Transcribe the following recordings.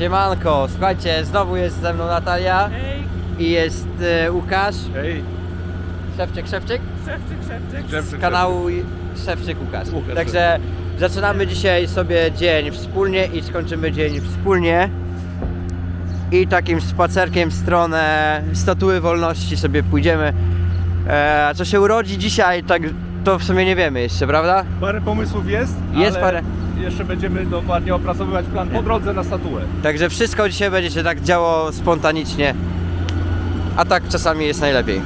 Siemanko, słuchajcie, znowu jest ze mną Natalia Hej, i jest e, Łukasz, Hej, Szewczyk, Szewczyk szewczyk, szewczyk. z kanału Szewczyk Łukasz. Łukasz, Także zaczynamy dzisiaj sobie dzień wspólnie i skończymy dzień wspólnie. I takim spacerkiem w stronę Statuły Wolności sobie pójdziemy. E, a co się urodzi dzisiaj, tak to w sumie nie wiemy jeszcze, prawda? parę pomysłów jest, Jest ale parę. Jeszcze będziemy dokładnie opracowywać plan po drodze na statuę. Także wszystko dzisiaj będzie się tak działo spontanicznie. A tak czasami jest najlepiej.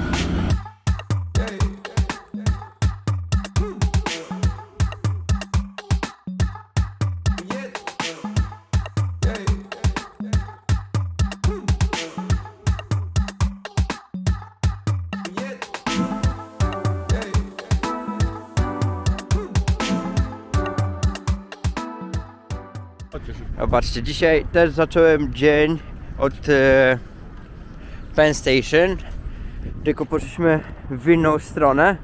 Zobaczcie, dzisiaj też zacząłem dzień od e, Penn Station, tylko poszliśmy w inną stronę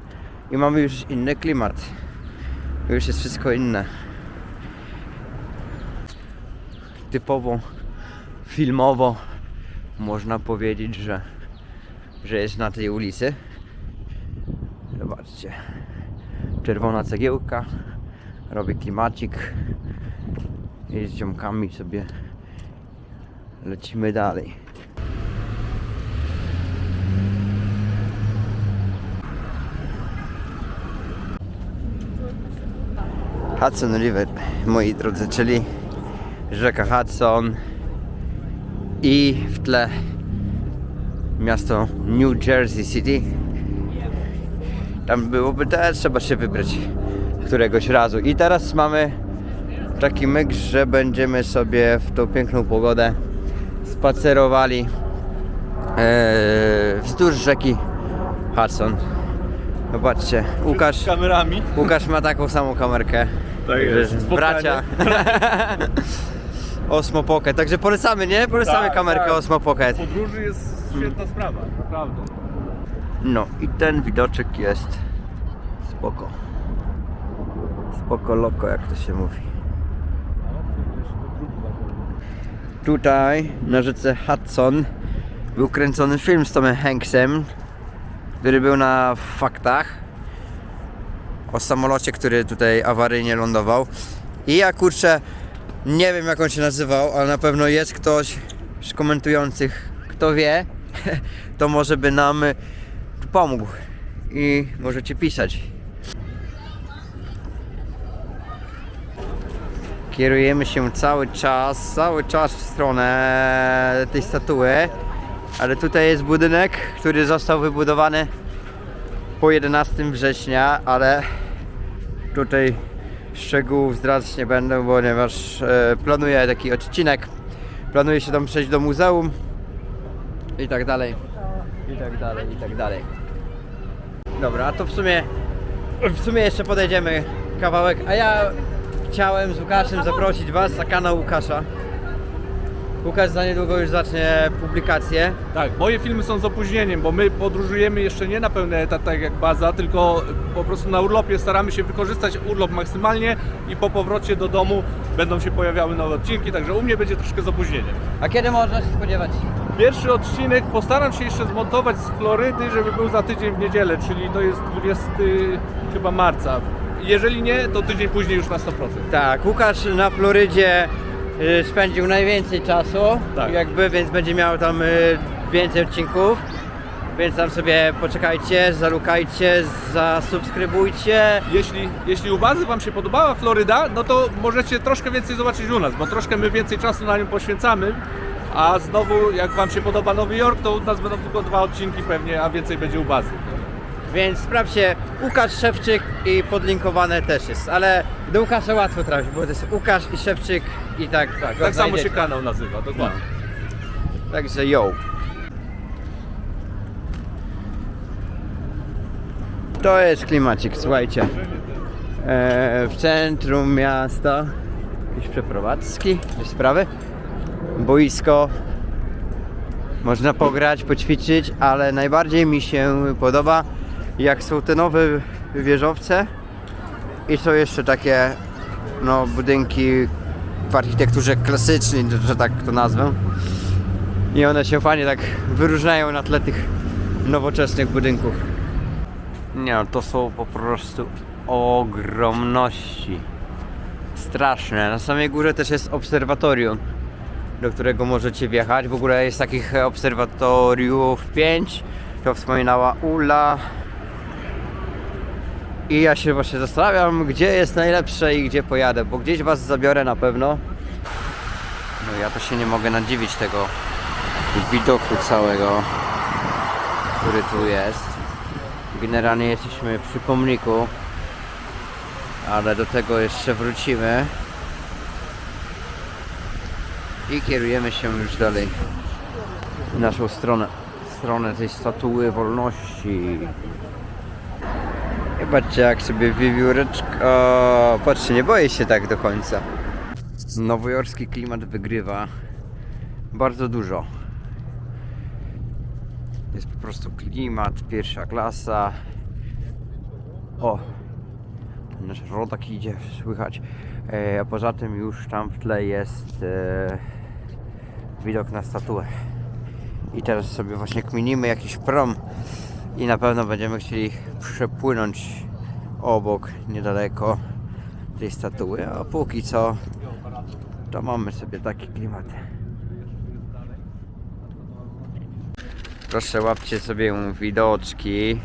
i mamy już inny klimat. Już jest wszystko inne. Typowo filmowo można powiedzieć, że, że jest na tej ulicy. Zobaczcie. Czerwona cegiełka, robi klimacik. I z ziomkami sobie lecimy dalej. Hudson River, moi drodzy, czyli rzeka Hudson i w tle miasto New Jersey City. Tam byłoby też trzeba się wybrać któregoś razu. I teraz mamy taki myk, że będziemy sobie w tą piękną pogodę spacerowali e, wzdłuż rzeki Hudson. Zobaczcie, Łukasz, Z kamerami. Łukasz ma taką samą kamerkę. Tak jest. Bracia. Osmo Pocket. Także polecamy, nie? Polecamy Tak, kamerkę tak. Osmo Pocket. Podróży jest świetna sprawa, naprawdę. No i ten widoczek jest spoko. Spoko loko, jak to się mówi. Tutaj na rzece Hudson był kręcony film z Tomem Hanksem, który był na faktach o samolocie, który tutaj awaryjnie lądował. I ja kurczę, nie wiem jak on się nazywał, ale na pewno jest ktoś z komentujących, kto wie, to może by nam pomógł. I możecie pisać. Kierujemy się cały czas, cały czas w stronę tej statuły. Ale tutaj jest budynek, który został wybudowany po 11 września, ale tutaj szczegółów zdradzać nie będę, ponieważ e, planuję taki odcinek. Planuję się tam przejść do muzeum i tak dalej. I tak dalej, i tak dalej. Dobra, a to w sumie w sumie jeszcze podejdziemy kawałek, a ja chciałem z Łukaszem zaprosić Was na kanał Łukasza. Łukasz za niedługo już zacznie publikację. Tak, moje filmy są z opóźnieniem, bo my podróżujemy jeszcze nie na pełny etat, tak jak baza, tylko po prostu na urlopie staramy się wykorzystać urlop maksymalnie i po powrocie do domu będą się pojawiały nowe odcinki, także u mnie będzie troszkę z opóźnieniem. A kiedy można się spodziewać? Pierwszy odcinek postaram się jeszcze zmontować z Florydy, żeby był za tydzień w niedzielę, czyli to jest 20 chyba marca. Jeżeli nie, to tydzień później już na 100%. Tak, Łukasz na Florydzie y, spędził najwięcej czasu, Tak. jakby, więc będzie miał tam y, więcej odcinków. Więc tam sobie poczekajcie, zalukajcie, zasubskrybujcie. Jeśli, jeśli u bazy Wam się podobała Floryda, no to możecie troszkę więcej zobaczyć u nas, bo troszkę my więcej czasu na nią poświęcamy. A znowu, jak Wam się podoba Nowy Jork, to u nas będą tylko dwa odcinki pewnie, a więcej będzie u bazy. Więc sprawdźcie Łukasz Szewczyk i podlinkowane też jest, ale do Łukasza łatwo trafić, bo to jest Łukasz i Szewczyk i tak. Tak, go tak samo się kanał nazywa, dokładnie. Także yo. To jest klimacik, słuchajcie. E, w centrum miasta jakieś przeprowadzki, jakieś sprawy. Boisko. Można pograć, poćwiczyć, ale najbardziej mi się podoba jak są te nowe wieżowce i są jeszcze takie no, budynki w architekturze klasycznej, że tak to nazwę. I one się fajnie tak wyróżniają na tle tych nowoczesnych budynków. Nie no, to są po prostu ogromności. Straszne. Na samej górze też jest obserwatorium, do którego możecie wjechać. W ogóle jest takich obserwatoriów 5. To wspominała Ula. I ja się właśnie zastanawiam, gdzie jest najlepsze i gdzie pojadę, bo gdzieś was zabiorę na pewno. No ja to się nie mogę nadziwić tego widoku całego, który tu jest. Generalnie jesteśmy przy pomniku, ale do tego jeszcze wrócimy. I kierujemy się już dalej w naszą stronę, stronę tej statuły wolności. Patrzcie jak sobie wiewióreczka... O, patrzcie, nie boję się tak do końca. Nowojorski klimat wygrywa bardzo dużo. Jest po prostu klimat, pierwsza klasa. O, nasz rodak idzie, słychać. E, a poza tym już tam w tle jest e, widok na statuę. I teraz sobie właśnie kminimy jakiś prom i na pewno będziemy chcieli przepłynąć obok, niedaleko tej statuły, a póki co to mamy sobie taki klimat. Proszę łapcie sobie widoczki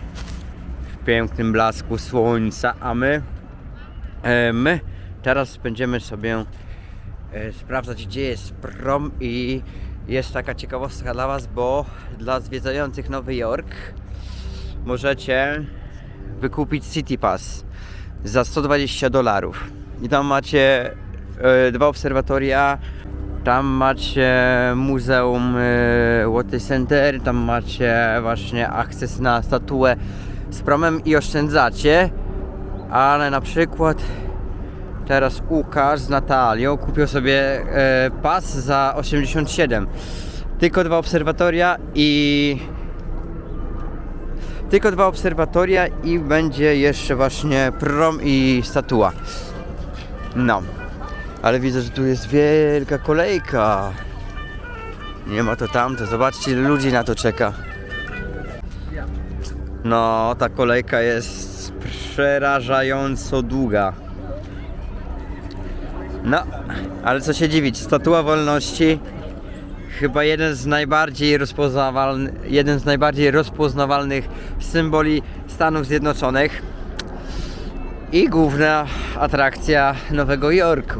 w pięknym blasku słońca, a my, e, my teraz będziemy sobie e, sprawdzać gdzie jest prom i jest taka ciekawostka dla Was, bo dla zwiedzających Nowy Jork możecie wykupić City Pass za 120 dolarów. I tam macie e, dwa obserwatoria, tam macie Muzeum e, Water Center, tam macie właśnie akces na statuę z promem i oszczędzacie, ale na przykład teraz Łukasz z Natalią kupił sobie e, pas za 87. Tylko dwa obserwatoria i tylko dwa obserwatoria i będzie jeszcze właśnie prom i statua. No. Ale widzę, że tu jest wielka kolejka. Nie ma to tamto. Zobaczcie, ile ludzi na to czeka. No, ta kolejka jest przerażająco długa. No, ale co się dziwić, statua wolności chyba jeden z najbardziej rozpoznawalny, jeden z najbardziej rozpoznawalnych symboli Stanów Zjednoczonych i główna atrakcja Nowego Jorku.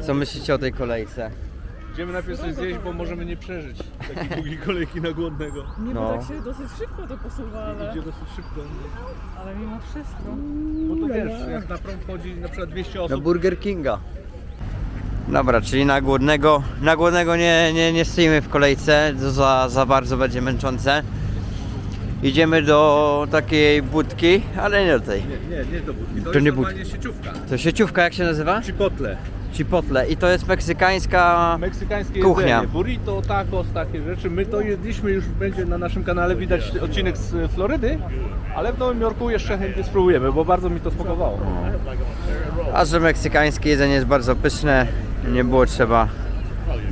Co myślicie o tej kolejce? Idziemy najpierw coś zjeść, bo możemy nie przeżyć takiej długiej kolejki na głodnego. Nie, No. bo tak się dosyć szybko to posuwa, ale, Idzie dosyć szybko. ale mimo wszystko. Bo to wiesz, jak na prom wchodzi na przykład 200 Do osób, Burger Kinga. Dobra, czyli na głodnego, na głodnego nie, nie, nie stoimy w kolejce, to za, za bardzo będzie męczące. Idziemy do takiej budki, ale nie do tej. Nie, nie, nie do budki. To, To jest nie normalnie sieciówka. To sieciówka jak się nazywa? Chipotle. Chipotle. I to jest meksykańska... Meksykańskie Kuchnia. jedzenie, burrito, tacos, takie rzeczy. My to jedliśmy, już będzie na naszym kanale widać odcinek z Florydy, ale w Nowym Jorku jeszcze chętnie spróbujemy, bo bardzo mi to smakowało. A że meksykańskie jedzenie jest bardzo pyszne, nie było trzeba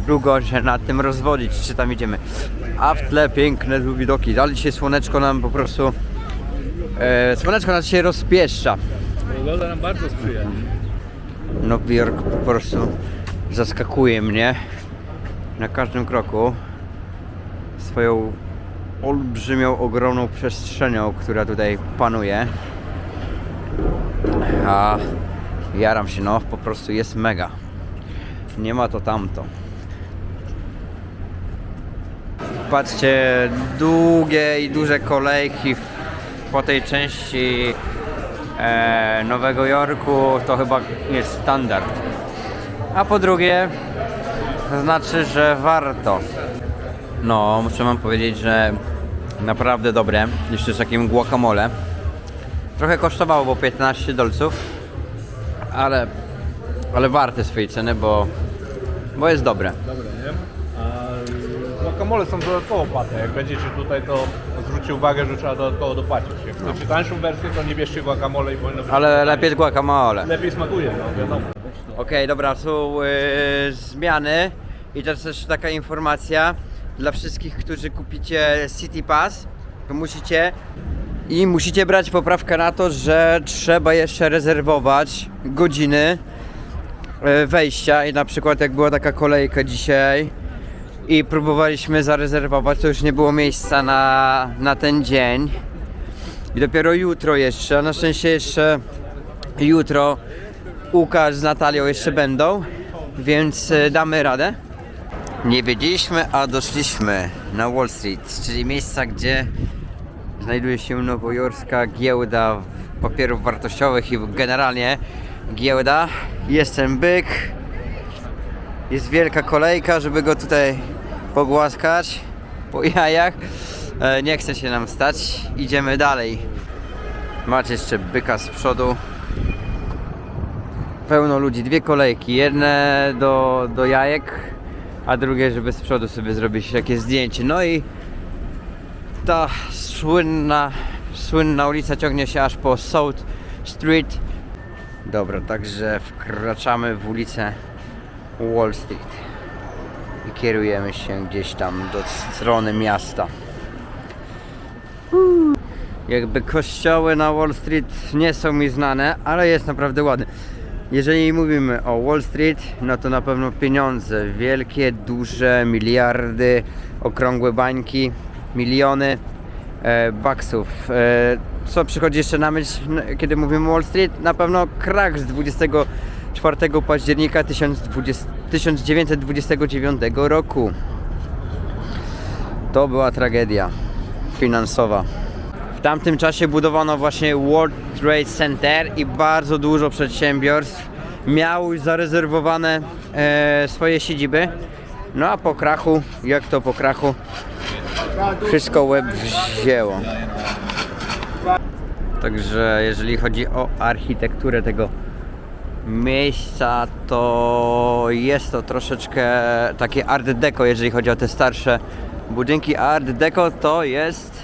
długo się nad tym rozwodzić, czy tam idziemy. A w tle piękne tu widoki. Dalej dzisiaj słoneczko nam po prostu... E, słoneczko nas się rozpieszcza. Pogoda nam bardzo sprzyja. Nowy Jork po prostu zaskakuje mnie na każdym kroku swoją olbrzymią, ogromną przestrzenią, która tutaj panuje. A jaram się, no po prostu jest mega. Nie ma to tamto. Patrzcie, długie i duże kolejki po tej części e, Nowego Jorku to chyba jest standard. A po drugie, znaczy, że warto. No, muszę wam powiedzieć, że naprawdę dobre. Jeszcze z takim guacamole. Trochę kosztowało, bo 15 dolców, ale, ale warte swojej ceny, bo, bo jest dobre. Dobre, nie? A guacamole są dodatkowo płatne. Jak będziecie tutaj, to zwróćcie uwagę, że trzeba dodatkowo dopłacić. Jak chcecie tańszą wersję, to nie bierzcie guacamole i powinno być... Ale lepiej guacamole. Lepiej smakuje, no wiadomo. Okej, dobra, są e, zmiany i teraz też taka informacja dla wszystkich, którzy kupicie City Pass, to musicie i musicie brać poprawkę na to, że trzeba jeszcze rezerwować godziny wejścia i na przykład jak była taka kolejka dzisiaj i próbowaliśmy zarezerwować, to już nie było miejsca na, na ten dzień i dopiero jutro jeszcze, a na szczęście jeszcze jutro Łukasz z Natalią jeszcze będą, więc e, damy radę. Nie wiedzieliśmy, a doszliśmy na Wall Street, czyli miejsca, gdzie znajduje się nowojorska giełda papierów wartościowych i generalnie giełda. Jest ten byk, jest wielka kolejka, żeby go tutaj pogłaskać po jajach. E, Nie chce się nam stać, idziemy dalej. Macie jeszcze byka z przodu pełno ludzi, dwie kolejki, jedne do, do jajek, a drugie, żeby z przodu sobie zrobić jakieś zdjęcie. No i ta słynna, słynna ulica ciągnie się aż po South Street. Dobra, także wkraczamy w ulicę Wall Street i kierujemy się gdzieś tam do strony miasta. Jakby kościoły na Wall Street nie są mi znane, ale jest naprawdę ładny. Jeżeli mówimy o Wall Street, no to na pewno pieniądze. Wielkie, duże, miliardy, okrągłe bańki, miliony e, baksów. E, co przychodzi jeszcze na myśl, kiedy mówimy Wall Street? Na pewno krach z 24 października 1020 1929 roku. To była tragedia finansowa. W tamtym czasie budowano właśnie World Trade Center i bardzo dużo przedsiębiorstw miało już zarezerwowane e, swoje siedziby. No a po krachu, jak to po krachu, wszystko łeb wzięło. Także jeżeli chodzi o architekturę tego miejsca, to jest to troszeczkę takie art deco, jeżeli chodzi o te starsze budynki. Art deco to jest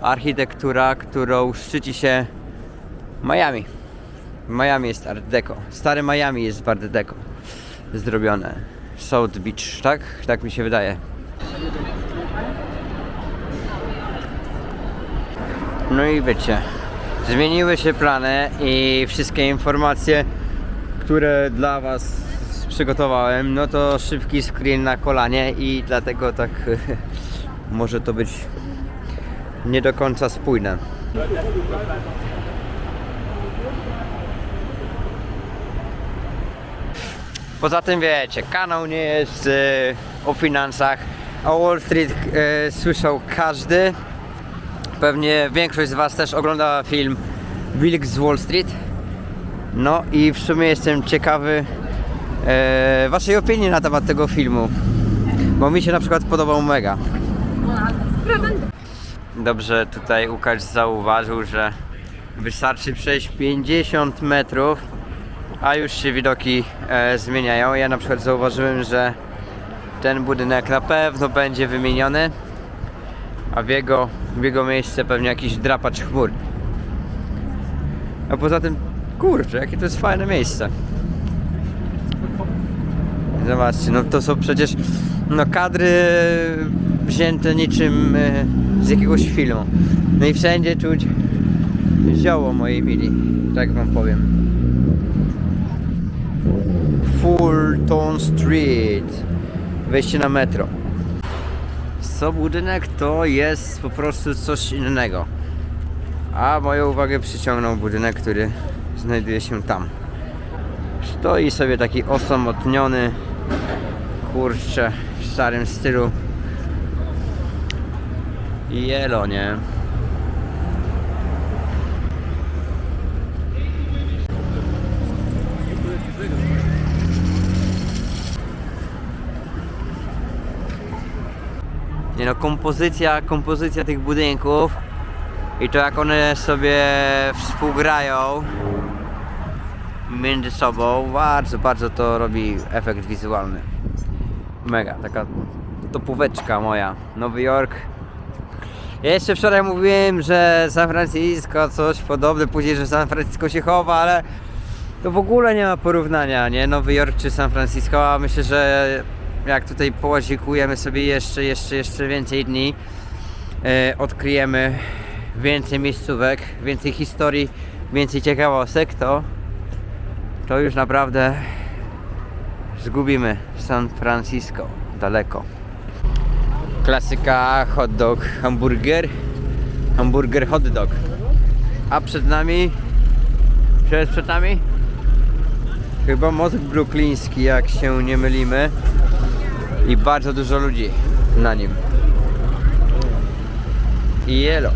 architektura, którą szczyci się Miami. Miami jest art deco. Stare Miami jest w art deco zrobione. South Beach, tak? Tak mi się wydaje. No i wiecie, zmieniły się plany i wszystkie informacje, które dla Was przygotowałem, no to szybki screen na kolanie i dlatego tak może to być nie do końca spójne. Poza tym wiecie, kanał nie jest e, o finansach, o Wall Street e, słyszał każdy. Pewnie większość z Was też ogląda film Wilk z Wall Street. No i w sumie jestem ciekawy e, Waszej opinii na temat tego filmu. Bo mi się na przykład podobał mega. Dobrze, tutaj Łukasz zauważył, że wystarczy przejść 50 metrów, a już się widoki e, zmieniają. Ja na przykład zauważyłem, że ten budynek na pewno będzie wymieniony, a w jego, w jego miejsce pewnie jakiś drapacz chmur. A poza tym, kurczę, jakie to jest fajne miejsce. Zobaczcie, no to są przecież no kadry wzięte niczym e, z jakiegoś filmu. No i wszędzie czuć zioło mojej mili, tak wam powiem. Fulton Street. Wejście na metro. Co budynek to jest po prostu coś innego. A moją uwagę przyciągnął budynek, który znajduje się tam. Stoi sobie taki osamotniony, kurczę, w starym stylu. Jelo, nie? Nie no, kompozycja, kompozycja tych budynków i to jak one sobie współgrają między sobą, bardzo, bardzo to robi efekt wizualny. Mega, taka topóweczka moja. Nowy Jork. Ja jeszcze wczoraj mówiłem, że San Francisco coś podobne, później, że San Francisco się chowa, ale to w ogóle nie ma porównania, nie? Nowy Jork czy San Francisco, a myślę, że jak tutaj połazikujemy sobie jeszcze, jeszcze, jeszcze więcej dni, e, odkryjemy więcej miejscówek, więcej historii, więcej ciekawostek, to, to już naprawdę zgubimy San Francisco daleko. Klasyka hot dog, hamburger, hamburger hot dog. A przed nami, co jest przed nami? Chyba most brukliński, jak się nie mylimy. I bardzo dużo ludzi na nim. I jelo.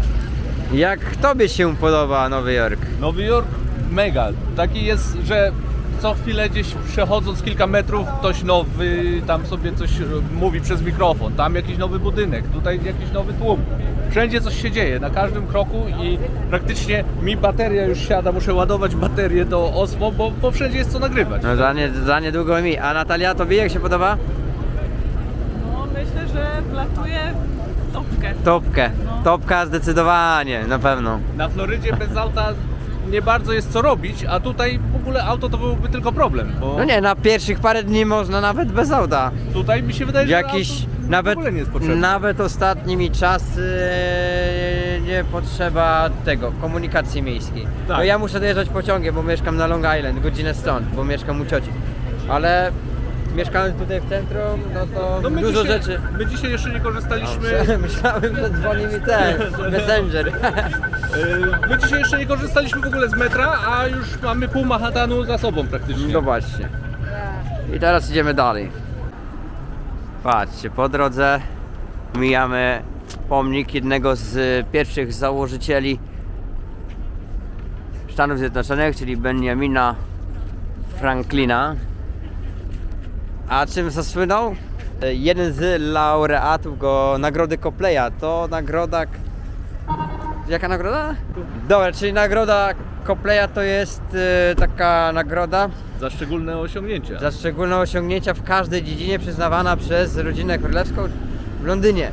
Jak tobie się podoba Nowy Jork? Nowy Jork mega. Taki jest, że co chwilę gdzieś przechodząc kilka metrów ktoś nowy tam sobie coś e, mówi przez mikrofon, tam jakiś nowy budynek, tutaj jakiś nowy tłum. Wszędzie coś się dzieje, na każdym kroku i praktycznie mi bateria już siada, muszę ładować baterię do Osmo, bo, bo wszędzie jest co nagrywać. No za, nie, za niedługo mi. A Natalia, tobie jak się podoba? No że wlatuje w topkę. Topkę. Topka zdecydowanie, na pewno. Na Florydzie bez auta nie bardzo jest co robić, a tutaj w ogóle auto to byłby tylko problem, bo No nie, na pierwszych parę dni można nawet bez auta. tutaj mi się wydaje, że Jakiś auto nawet, w ogóle nie jest potrzebne. nawet ostatnimi czasy nie potrzeba tego, komunikacji miejskiej. Tak. No ja muszę dojeżdżać pociągiem, bo mieszkam na Long Island, godzinę stąd, bo mieszkam u cioci. Ale mieszkając tutaj w centrum, no to No my dużo dzisiaj, rzeczy. My dzisiaj jeszcze nie korzystaliśmy. Myślałem, że dzwoni mi ten, messenger. yy, My dzisiaj jeszcze nie korzystaliśmy w ogóle z metra, a już mamy pół Manhattanu za sobą praktycznie. Zobaczcie. I teraz idziemy dalej. Patrzcie, po drodze mijamy pomnik jednego z pierwszych założycieli Stanów Zjednoczonych, czyli Benjamina Franklina. A czym zasłynął? E, Jeden z laureatów go nagrody Copleya to nagroda. Jaka nagroda? Dobra, czyli nagroda Copleya to jest e, taka nagroda Za szczególne osiągnięcia. za szczególne osiągnięcia w każdej dziedzinie przyznawana przez rodzinę królewską w Londynie.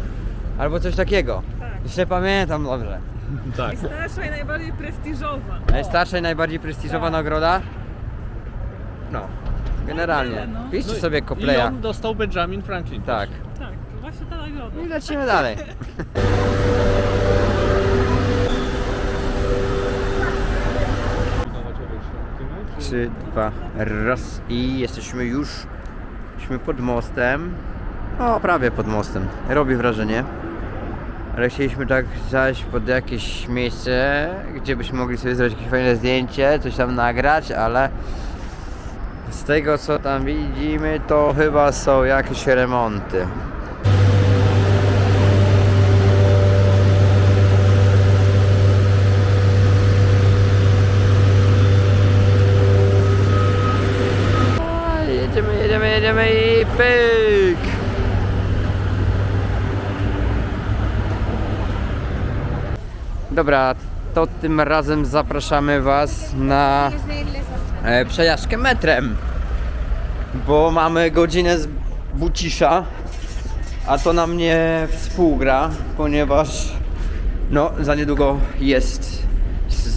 Albo coś takiego. Tak. Już nie pamiętam dobrze. Tak. Starsza i najbardziej prestiżowa. Najstarsza i najbardziej prestiżowa nagroda? No, generalnie. no. Piszcie sobie I Copleya. on dostał Benjamin Franklin. Tak. Tak, właśnie ta nagroda. I lecimy dalej. Trzy, dwa, raz i jesteśmy już jesteśmy pod mostem. O, prawie pod mostem. Robi wrażenie. Ale chcieliśmy tak zajść pod jakieś miejsce, gdzie byśmy mogli sobie zrobić jakieś fajne zdjęcie, coś tam nagrać, ale z tego co tam widzimy, to chyba są jakieś remonty. I! Dobra, to tym razem zapraszamy Was na e, przejażdżkę metrem, bo mamy godzinę z Bucisza, a to nam nie współgra, ponieważ no, za niedługo jest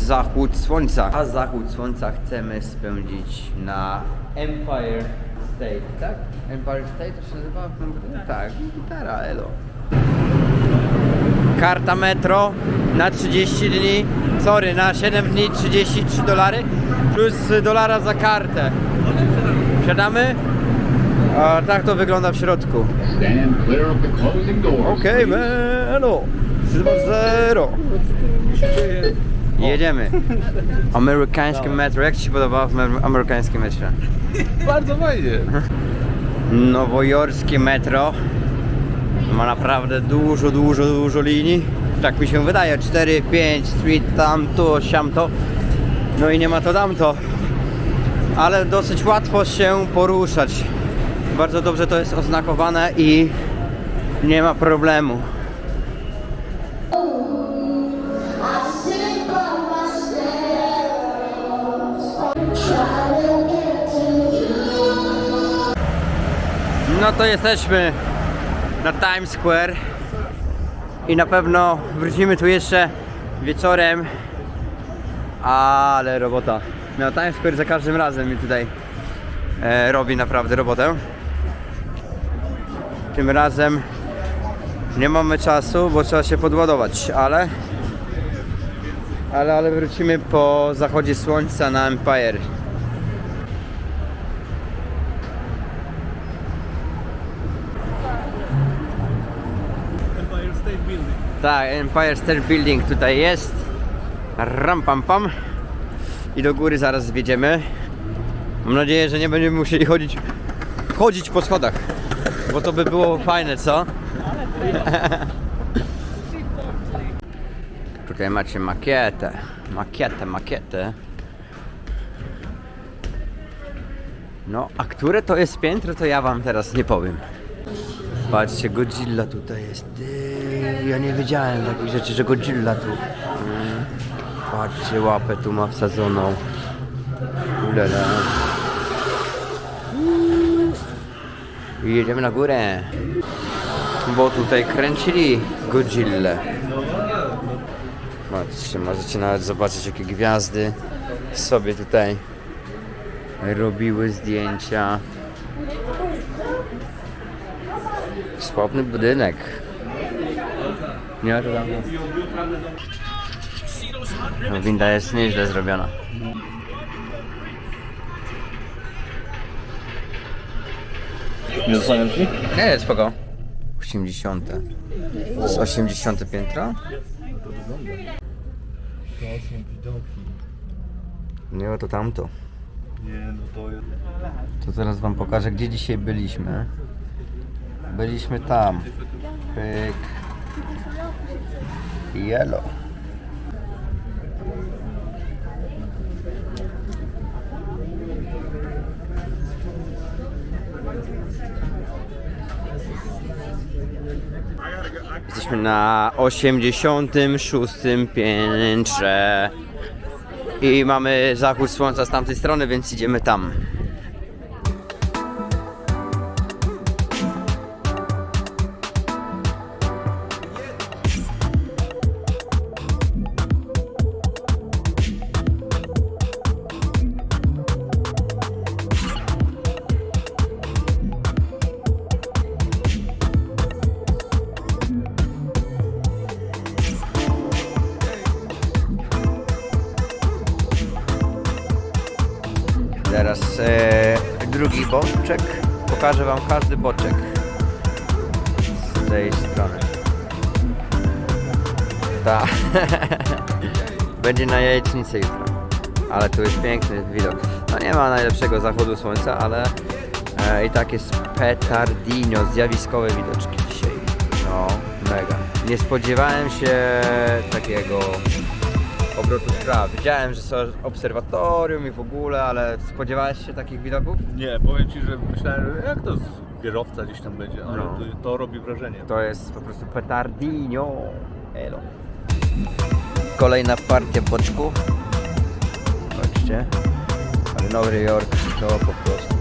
zachód słońca. A zachód słońca chcemy spędzić na Empire State, tak? Empire State to się nazywa? Tak, gitara, elo. Karta metro na 30 dni, sorry, na 7 dni 33 dolary plus dolara za kartę. Siadamy? A tak to wygląda w środku. Okej, okay, melo. 3-0. Jedziemy. Amerykańskie metro. Jak Ci się podoba w me- amerykańskim metrze? Bardzo fajnie. Nowojorskie metro ma naprawdę dużo, dużo, dużo linii. Tak mi się wydaje. 4, 5, street, tam, tu, siam, to. No i nie ma to tamto. Ale dosyć łatwo się poruszać. Bardzo dobrze to jest oznakowane i nie ma problemu. No to jesteśmy na Times Square i na pewno wrócimy tu jeszcze wieczorem, ale robota. No Times Square za każdym razem mi tutaj e, robi naprawdę robotę. Tym razem nie mamy czasu, bo trzeba się podładować, ale ale, ale wrócimy po zachodzie słońca na Empire. Empire Tak, Empire State Building tutaj jest. Ram pam pam. I do góry zaraz zwiedziemy. Mam nadzieję, że nie będziemy musieli chodzić, chodzić po schodach. Bo to by było fajne, co? Tutaj macie makietę. Makietę, makietę. No, a które to jest piętro, to ja wam teraz nie powiem. Patrzcie, Godzilla tutaj jest. Ja nie wiedziałem takich rzeczy, że Godzilla tu. Mm. Patrzcie, łapę tu ma wsadzoną. Ulala. I jedziemy na górę. Bo tutaj kręcili Godzillę. Patrzcie, możecie nawet zobaczyć jakie gwiazdy sobie tutaj robiły zdjęcia. Sławny budynek. Nie, to tam. No, winda jest nieźle zrobiona. Nie zostaniam ci? Nie, spoko. 80. To jest 80 piętro? To są widoki. Nie, to tamto. Nie, no to jest... To teraz wam pokażę, gdzie dzisiaj byliśmy. Byliśmy tam. Pyk. Yellow. Jesteśmy na 86 piętrze. I mamy zachód słońca z tamtej strony, więc idziemy tam. Jutro. Ale tu jest piękny widok. No nie ma najlepszego zachodu słońca, ale e, i tak jest petardinio, zjawiskowe widoczki dzisiaj. No, mega. Nie spodziewałem się takiego obrotu spraw. Wiedziałem, że są obserwatorium i w ogóle, ale spodziewałeś się takich widoków? Nie, powiem ci, że myślałem, że jak to z kierowca gdzieś tam będzie, ale No. to, to robi wrażenie. To jest po prostu petardinio. Elo. Kolejna partia boczków. Patrzcie. Ale Nowy Jork to po prostu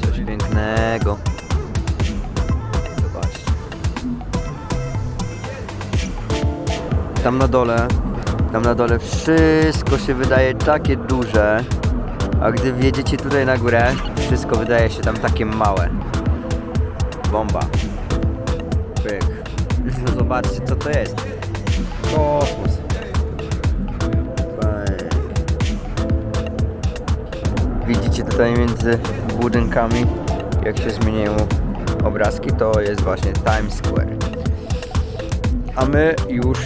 coś pięknego. Zobaczcie. Tam na dole, tam na dole wszystko się wydaje takie duże, a gdy wjedziecie tutaj na górę, wszystko wydaje się tam takie małe. Bomba. Pyk. No zobaczcie co to jest. Kosmos. Widzicie tutaj między budynkami jak się zmieniają obrazki, to jest właśnie Times Square. A my już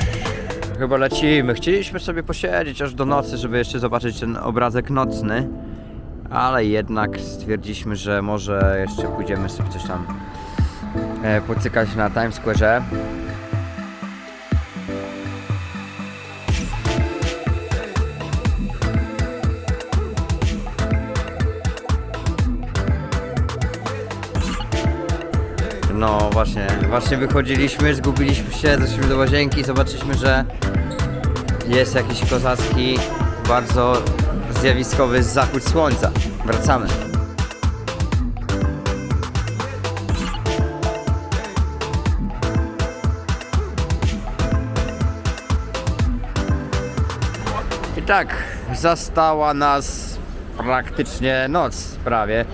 chyba lecimy. Chcieliśmy sobie posiedzieć aż do nocy, żeby jeszcze zobaczyć ten obrazek nocny. Ale jednak stwierdziliśmy, że może jeszcze pójdziemy sobie coś tam e, pocykać na Times Square. Właśnie, właśnie wychodziliśmy, zgubiliśmy się, zeszliśmy do łazienki zobaczyliśmy, że jest jakiś kozacki, bardzo zjawiskowy zachód słońca. Wracamy. I tak, zastała nas praktycznie noc prawie.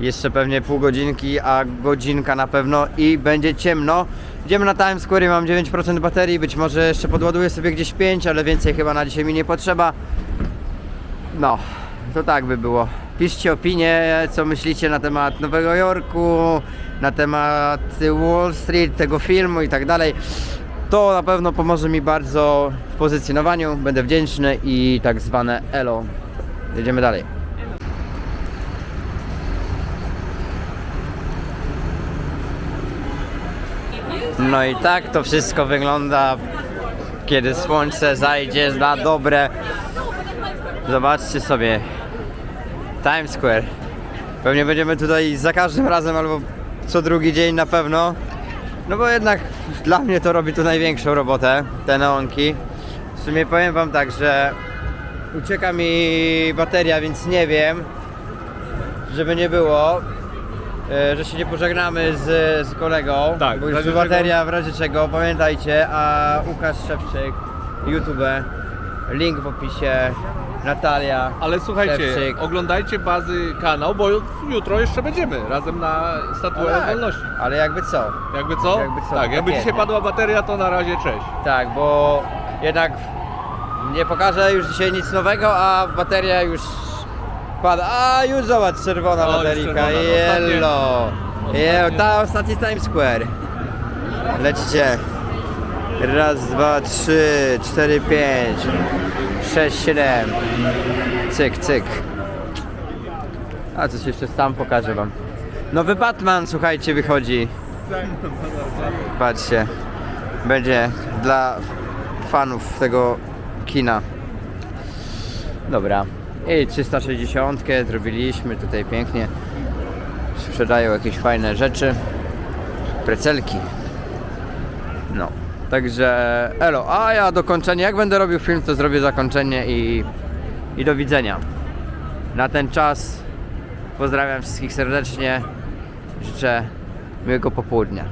Jeszcze pewnie pół godzinki, a godzinka na pewno i będzie ciemno. Idziemy na Times Square, mam 9% baterii, być może jeszcze podładuję sobie gdzieś 5, ale więcej chyba na dzisiaj mi nie potrzeba. No, to tak by było. Piszcie opinie, co myślicie na temat Nowego Jorku, na temat Wall Street, tego filmu i tak dalej. To na pewno pomoże mi bardzo w pozycjonowaniu, będę wdzięczny i tak zwane elo. Jedziemy dalej. No i tak to wszystko wygląda, kiedy słońce zajdzie na dobre. Zobaczcie sobie Times Square. Pewnie będziemy tutaj za każdym razem albo co drugi dzień na pewno. No bo jednak dla mnie to robi tu największą robotę, te neonki. W sumie powiem wam tak, że ucieka mi bateria, więc nie wiem, żeby nie było, że się nie pożegnamy z, z kolegą. Tak, bo już razie bateria w razie czego, pamiętajcie, a Łukasz Szewczyk, YouTube, link w opisie, Natalia. Ale słuchajcie, Szewczyk. oglądajcie bazy kanał, bo jutro jeszcze będziemy razem na Statuę Tak, Wolności. Ale jakby co? Jakby co? Jakby co, tak, jakby dzisiaj padła bateria, to na razie cześć. Tak, bo jednak nie pokażę już dzisiaj nic nowego, a bateria już pada. A już zobacz, czerwona O, już baterika. czerwona, no, ostatnie- ostatnie. Ta ostatni Times Square. Lecicie. Raz, dwa, trzy, cztery, pięć, sześć, siedem. Cyk, cyk. A coś jeszcze tam pokażę wam. Nowy Batman, słuchajcie, wychodzi. Patrzcie. Będzie dla fanów tego kina. Dobra. I 360 zrobiliśmy tutaj pięknie. Sprzedają jakieś fajne rzeczy. Precelki. No. Także elo. A ja dokończenie. Jak będę robił film, to zrobię zakończenie i, i do widzenia. Na ten czas pozdrawiam wszystkich serdecznie. Życzę miłego popołudnia.